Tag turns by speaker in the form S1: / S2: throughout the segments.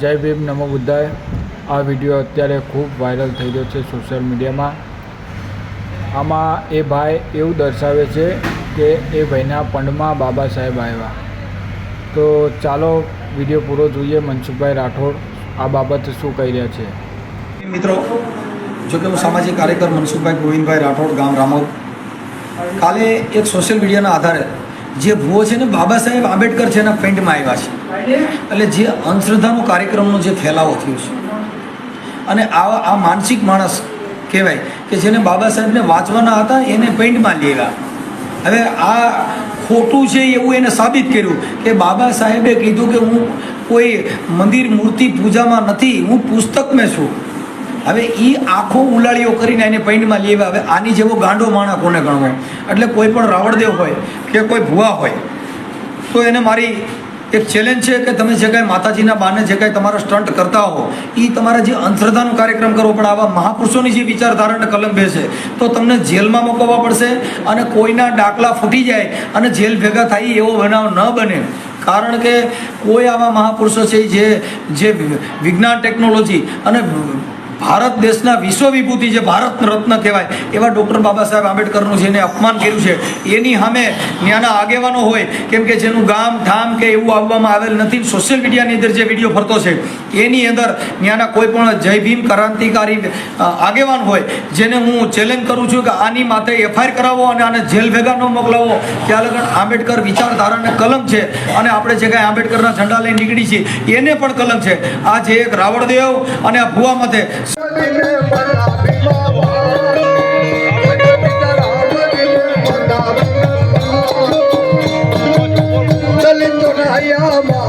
S1: જય ભીમ, નમો બુદ્ધાય. આ વીડિયો અત્યારે ખૂબ વાયરલ થઈ રહ્યો છે સોશિયલ મીડિયામાં. આમાં એ ભાઈ એવું દર્શાવે છે કે એ ભાઈના પંડમાં બાબા સાહેબ આવ્યા. તો ચાલો વીડિયો પૂરો જોઈએ મનસુખભાઈ રાઠોડ આ બાબતે શું કહી રહ્યા છે.
S2: મિત્રો, જો કે હું સામાજિક કાર્યકર મનસુખભાઈ ગોવિંદભાઈ રાઠોડ, ગામ રામોદ. કાલે એક સોશિયલ મીડિયાના આધારે જે ભૂવો છે ને બાબા સાહેબ આંબેડકર છે એના પેન્ટમાં આવ્યા છે. એટલે જે અંધશ્રદ્ધાનો કાર્યક્રમનો જે ફેલાવો થયો છે. અને આ આ માનસિક માણસ કહેવાય કે જેને બાબા સાહેબને વાંચવાના હતા, એને પેન્ટમાં લેવા હવે આ ખોટું છે એવું એને સાબિત કર્યું કે બાબા સાહેબે કીધું કે હું કોઈ મંદિર મૂર્તિ પૂજામાં નથી, હું પુસ્તકમાં છું. હવે એ આખો ઉલાળીઓ કરીને એને પૈંડમાં લેવા હવે આની જેવો ગાંડો માણા કોને ગણવો? એટલે કોઈ પણ રાવણદેવ હોય કે કોઈ ભુવા હોય, તો એને મારી એક ચેલેન્જ છે કે તમે જે કાંઈ માતાજીના બાને જે કાંઈ તમારા સ્ટન્ટ કરતા હો એ તમારા જે અંધશ્રદ્ધાનો કાર્યક્રમ કરવો પણ આવા મહાપુરુષોની જે વિચારધારાને કલમ બેસે તો તમને જેલમાં મોકલવા પડશે અને કોઈના ડાકલા ફૂટી જાય અને જેલ ભેગા થાય એવો બનાવ ન બને. કારણ કે કોઈ આવા મહાપુરુષો છે જે જે વિજ્ઞાન ટેકનોલોજી અને ભારત દેશના વિશ્વ વિભૂતિ જે ભારત રત્ન કહેવાય, એવા ડૉક્ટર બાબા સાહેબ આંબેડકરનું જેને અપમાન કર્યું છે, એની સામે ત્યાંના આગેવાનો હોય, કેમ કે જેનું ગામ ઠામ કે એવું આવવામાં આવેલ નથી, સોશિયલ મીડિયાની અંદર જે વીડિયો ફરતો છે, એની અંદર ત્યાંના કોઈ પણ જય ભીમ ક્રાંતિકારી આગેવાન હોય, જેને હું ચેલેન્જ કરું છું કે આની માથે એફઆઈઆર કરાવો અને આને જેલ ભેગા ન મોકલાવો, ત્યાં લગન આંબેડકર વિચારધારાને કલમ છે, અને આપણે જે કાંઈ આંબેડકરના ઝંડા લઈને નીકળી છીએ, એને પણ કલમ છે. આ જે એક રાવણદેવ અને આ ભુવા માથે
S3: ચાલો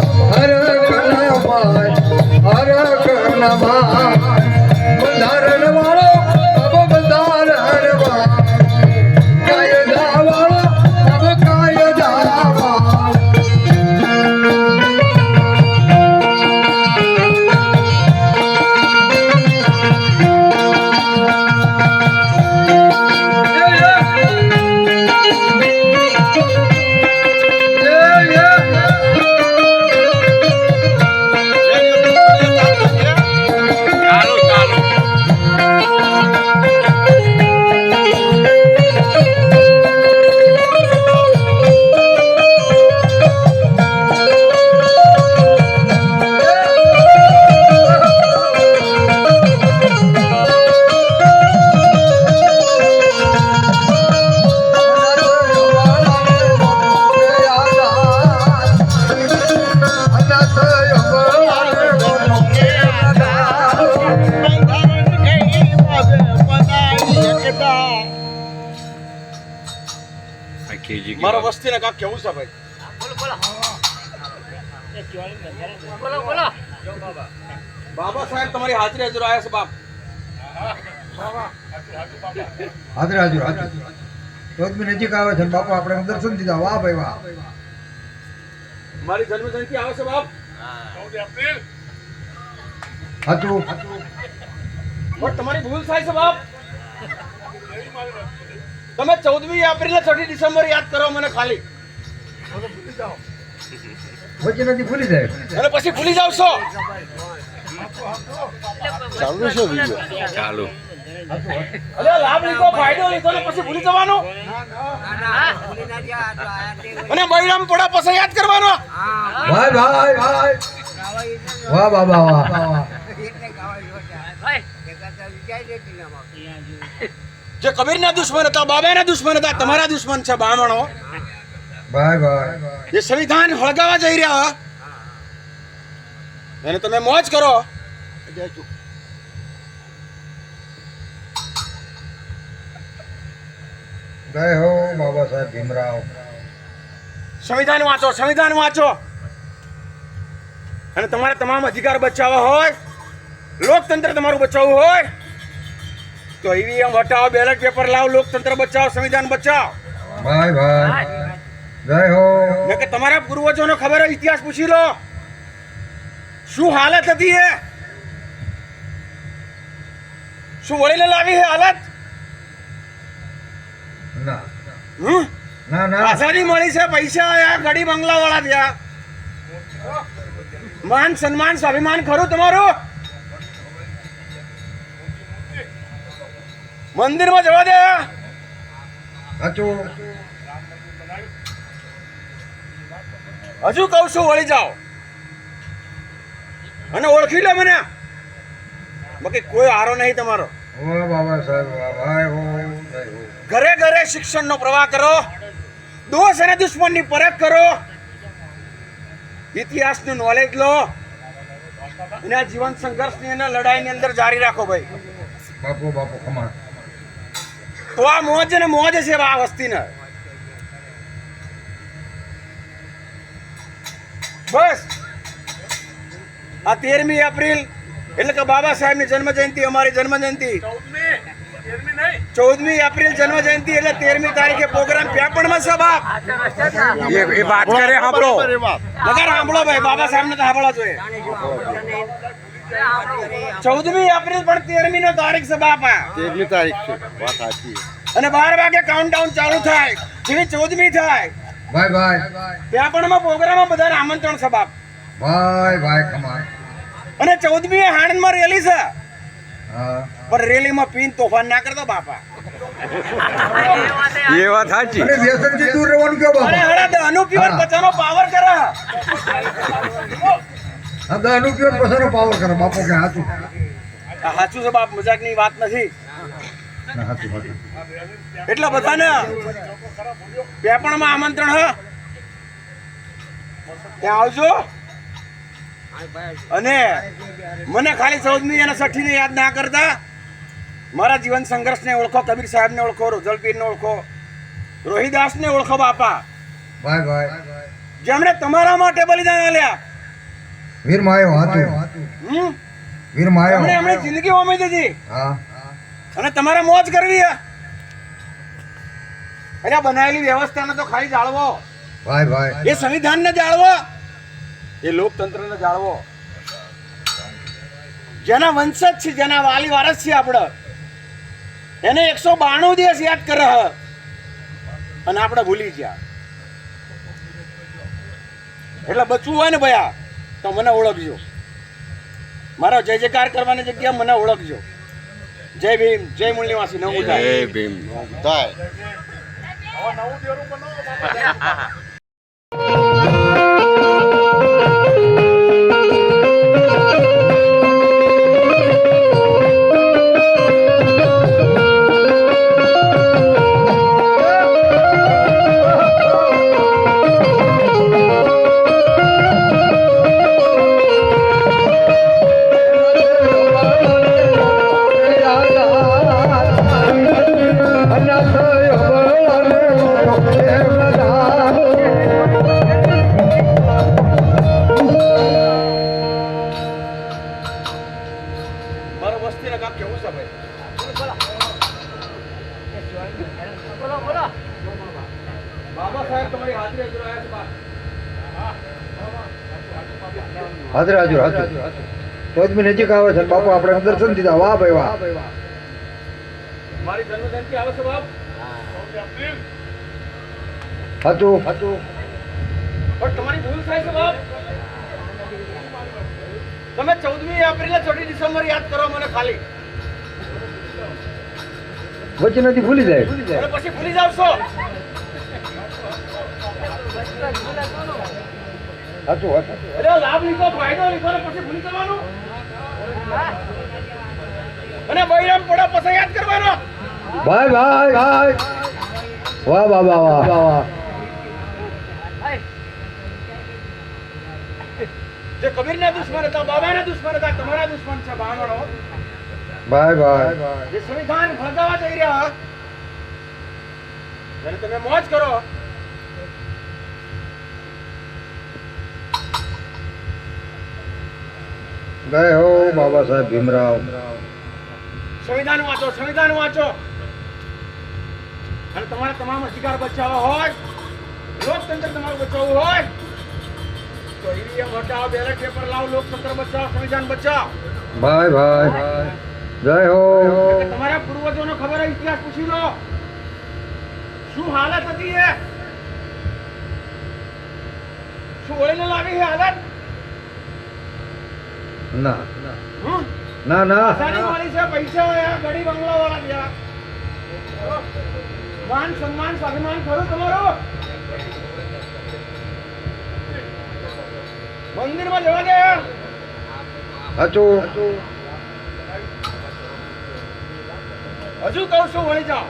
S3: મારો વસ્તી ને કાક કેવું છે ભાઈ? બાબા સાહેબ તમારી હાજરી હાજર આવ્યા છે બાપ.
S4: હાજર હાજર હાજર. ચોથમી નજીક આવે છે ને બાપા આપણે દર્શન દીધા. વાહ ભાઈ વાહ.
S3: મારી જન્મ જયંતિ આવે છે બાપ.
S4: હાચું.
S3: પણ તમારી ભૂલ થાય છે બાપ. તમે ચૌદમી એપ્રિલ છઠ્ઠી ડિસેમ્બર યાદ કરો મને ખાલી.
S4: વચ્ચે નથી ભૂલી જાય.
S3: અને પછી ભૂલી જાવ છો. અરે લાભ લીધો ફાયદો લીધો ને પછી ભૂલી જવાનો? અને પડા પછી યાદ કરવાનો?
S4: ભાઈ ભાઈ ભાઈ. વાહ બાબા વાહ
S3: જે કબીરના દુશ્મન હતા બાબાના દુશ્મન હતા તમારા દુશ્મન છે
S4: બ્રાહ્મણો
S3: જે સંવિધાન હળગાવા જઈ રહ્યા. એને તમે મોજ કરો.
S4: જય હો બાબા સાહેબ ભીમરાવ.
S3: સંવિધાન વાંચો સંવિધાન વાંચો. અને તમારા તમામ અધિકાર બચાવવા હોય લોકતંત્ર તમારું બચાવવું હોય તો ઈવીએમ હટાવો બેલેટ પેપર લાવો લોકતંત્ર બચાવો સંવિધાન બચાવો.
S4: ભાઈ ભાઈ. જય હો.
S3: ને કે તમારા પૂર્વજોનો ખબર હોય ઇતિહાસ પૂછી લો. શું હાલત હતી એ શું વળીને લાવી છે હાલત?
S4: ના.
S3: હમ?
S4: ના ના.
S3: આઝાદી મળી છે પૈસા આયા ગાડી બંગલા વાળા થયા. માન સન્માન સ્વાભિમાન ખરું તમારું? મંદિરમાં જવા દે. હજુ કહું છું વળી જાઓ. અને ઓળખી લે મને. બાકી કોઈ આરો નહીં તમારો. ઘરે ઘરે શિક્ષણનો પ્રવાહ કરો. દોષ અને દુશ્મનની પરખ કરો. ઇતિહાસનું નોલેજ લો. અને જીવન સંઘર્ષની અને લડાઈની અંદર જારી રાખો ભાઈ.
S4: બાપુ બાપુ ખમા.
S3: તો આ મોજ ને મોજ છે આ વસ્તીને. બસ. આ તેરમી એપ્રિલ એટલે કે બાબા સાહેબની જન્મ જયંતિ અમારી જન્મ જયંતિ ચૌદમી એપ્રિલ જન્મ જયંતિ એટલે તેરમી તારીખે પ્રોગ્રામ પેપરમાં છે બાપ. એ વાત કરે સાંભળો. વગર સાંભળો ભાઈ બાબા સાહેબ ને તો સાંભળવા જોઈએ. ચૌદમી એપ્રિલ પણ તેરમી નો તારીખ છે બાપા.
S5: તેરમી તારીખ છે. વાત સાચી
S3: અને બાર વાગે કાઉન્ટડાઉન ચાલુ થાય. જેવી ચૌદમી થાય.
S4: ભાઈ ભાઈ
S3: ત્યાં પણ અમે પ્રોગ્રામમાં બધાને આમંત્રણ છે બાપ.
S4: ભાઈ ભાઈ ખમા
S3: અને ચૌદમી હાણંદમાં રેલી છે.
S4: હા.
S3: પણ રેલીમાં પીન તોફાન ના કરતો બાપા.
S5: એ વાત સાચી.
S4: અને વ્યસનથી દૂર રહેવાનું
S3: કે
S4: બાપા?
S3: અરે હડા પીવર
S4: હા.
S3: બચાનો પાવર કરે.
S4: દહનું પીવર પછાનો પાવર કરે? બાપો કે સાચું
S3: સાચું છે બાપ મજાકની વાત નથી. એટલા બધાને? પેપણમાં આમંત્રણ હ? ત્યાં આવજો. અને મને ખાલી ચૌદમી અને સઠ્ઠી ને યાદ ના કરતા મારા જીવન સંઘર્ષને ઓળખો કબીર સાહેબને ઓળખો રોજલપીરને ઓળખો રોહિદાસને ઓળખો બાપા. જેમણે તમારા માટે બલિદાન આલ્યા
S4: વીર માયો સાચું વીર
S3: એમણે
S4: માયો
S3: એમણે જિંદગી હોમી દીધી.
S4: હા.
S3: અને તમારે મોજ કરવી હે. અરે બનાવેલી વ્યવસ્થાને તો ખાલી જાળવો.
S4: ભાઈ ભાઈ.
S3: એ સંવિધાનને જાળવો. એ લોકતંત્રને જાળવો. જેના વંશજ છે જેના વાલી વારસ છે આપણે એને એકસો બાણું દિવસ યાદ કરે હ. અને આપણે ભૂલી ગયા. એટલે બચવું હોય ને ભયા. તો મને ઓળખજો. મારો જય જયકાર કરવાની જગ્યા મને ઓળખજો. જય ભીમ જય મૂલ્યવાસી નવું થાય.
S5: જય ભીમ થાય.
S3: હાજરી.
S4: હાજર હાજર ચૌદમી નજીક આવે છે. બાપુ આપણે દર્શન દીધા વાહ ભાઈ વાહ.
S3: મારી જન્મજયંતિ આવે છે બાપ.
S4: સાચું સાચું
S3: પણ તમારી ભૂલ થાય છે બાપ. તમે ચૌદમી એપ્રિલે ચોથી ડિસેમ્બર યાદ કરો મને ખાલી.
S4: વચ્ચે નથી ભૂલી જાય.
S3: પછી ભૂલી જાવ છો.
S4: સાચું સાચું
S3: એટલે લાભ લીધો ફાયદો લીધો ને પછી ભૂલી જવાનું. અને બૈરામ પડો પછી યાદ કરવાનો.
S4: ભાઈ ભાઈ ભાઈ. વાહ વાહ વાહ વાહ.
S3: જે કબીરના દુશ્મન હતા બાબા ના દુશ્મન હતા તમારા દુશ્મન છે બામણો
S4: ભાઈ ભાઈ.
S3: જે સંવિધાન ફળગાવા જઈ રહ્યા તમે મોજ કરો
S4: જય હો બાબા સાહેબ ભીમરાવ.
S3: સંવિધાન વાંચો સંવિધાન વાંચો. અને તમારા તમામ અધિકાર બચાવવા હોય લોકતંત્ર તમારું બચાવવું હોય તો ઈવીએમ હટાવો બેલેટ પેપર લાવો લોકતંત્ર બચાવો સંવિધાન બચાવો.
S4: ભાઈ ભાઈ જય હો.
S3: તમારા પૂર્વજોનો ખબર હોય ઇતિહાસ પૂછી લો. શું હાલત હતી એ? શું ઓળીને લાવી છે હાલત?
S4: ના? ના ના.
S3: છે પૈસા ગડી બંગલા વાળા ગયા માન સન્માન સ્વાભિમાન ખરું તમારો? મંદિરમાં જવા દે.
S4: હજુ
S3: હજુ કહું છું વળી જાઓ.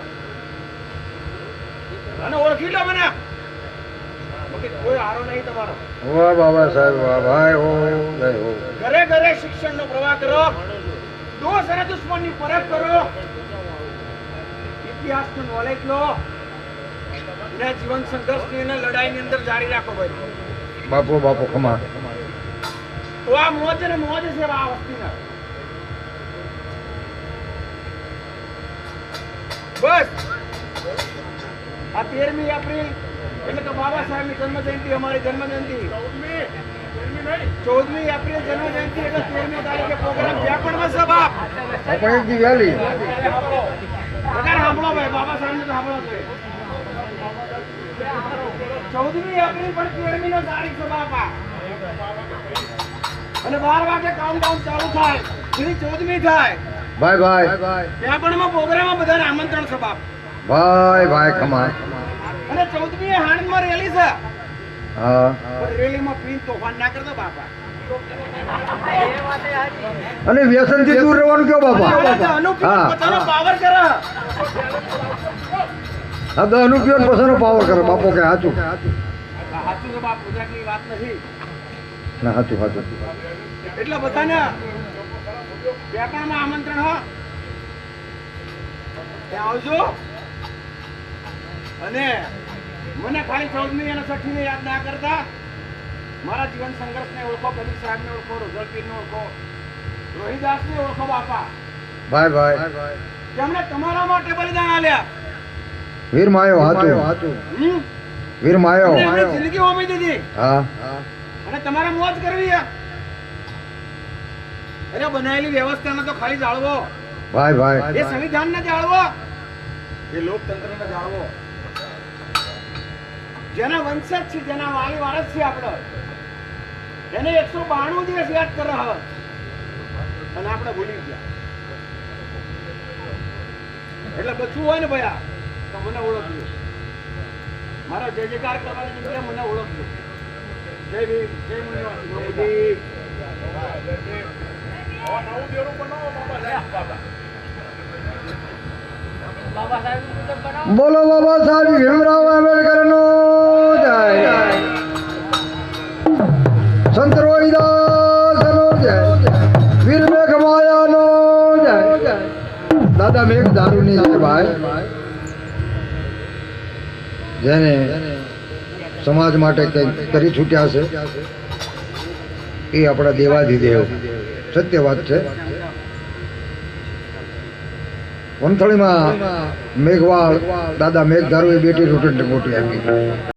S3: અને ઓળખી લો મને. કોઈ આરો નહીં તમારો.
S4: વાહ બાબા સાહેબ વાહ ભાઈ હો.
S3: કરો દોષ અને દુશ્મનની પરખ કરો. ઇતિહાસનું નોલેજ લો. અને જીવન સંઘર્ષની અને લડાઈની અંદર જારી રાખો ભાઈ.
S4: બાપુ બાપુ ખમા.
S3: તો આ મોજ ને મોજ છે આ વસ્તીના. બસ. આ તેરમી એપ્રિલ એટલે કે બાબા સાહેબની જન્મ જયંતિ અમારી જન્મ જયંતિ ચૌદમી એપ્રિલ જન્મ જયંતિ એટલે તેરમી તારીખે પ્રોગ્રામ જ્યાં પણ
S4: આપણે એક દી
S3: સાંભળો ભાઈ બાબા સાહેબને સાંભળો જોઈએ ચૌદમી એપ્રિલ પણ તેરમી નો તારીખ છે બાપા અને બાર વાગે કાઉન્ટડાઉન ચાલુ થાય જેની ચૌદમી થાય.
S4: ભાઈ ભાઈ
S3: ત્યાં પણ પ્રોગ્રામ પ્રોગ્રામમાં બધાને આમંત્રણ સભા
S4: ભાઈ ભાઈ ખમા
S3: અને ચૌદમી હાણંદમાં રેલી છે.
S4: અને વ્યસનથી દૂર રહેવાનું કયો બાપા? હા. અનુપયોગ પછીનો પાવર કરે. બાપો કે સાચું ના સાચું સાચું
S3: એટલે બધાને વ્યાપારમાં આમંત્રણ હા. આવજો. અને મને ખાલી ચૌદમી અને છઠ્ઠી યાદ ના કરતા મારા જીવન સંઘર્ષને ઓળખો કબીર સાહેબને ઓળખો રોઝલપીરને ઓળખો રોહિદાસને ઓળખો બાપા.
S4: ભાઈ ભાઈ.
S3: તેમણે તમારા માટે બલિદાન આલ્યા
S4: વીર માયો હાચું.
S3: હમ?
S4: વીર માયો.
S3: જિંદગી ઓમી દીધી.
S4: હા.
S3: અને તમારે મોજ કરવી છે. અરે બનાવેલી વ્યવસ્થાને તો ખાલી જાળવો.
S4: ભાઈ
S3: એ
S4: ભાઈ
S3: સંવિધાનને જાળવો. એ લોકતંત્રને જાળવો. જેના વંશજ છે, જેના વાણી વારસ છે આપણો. એને એકસો બાણું દિવસ યાદ કરે હવે અને આપણે ભૂલી ગયા. એટલે બચવું હોય ને ભયા, તો મને ઓળખજો. મારો જય જયકાર કરવાની જગ્યાએ મને ઓળખજો. જય ભીમ, જય મુનિવાસી
S4: બોલો બાબા સાહેબ, ભીમરાવ આંબેડકર નો સંત દાદા મેઘ દારૂની છે ભાઈ જેને સમાજ માટે કંઈક કરી છૂટ્યા છે એ આપણા દેવાધિદેવ સત્ય વાત છે વંથળીમાં મેઘવાળ દાદા મેઘ એ બેટી રૂટી મોટી આપી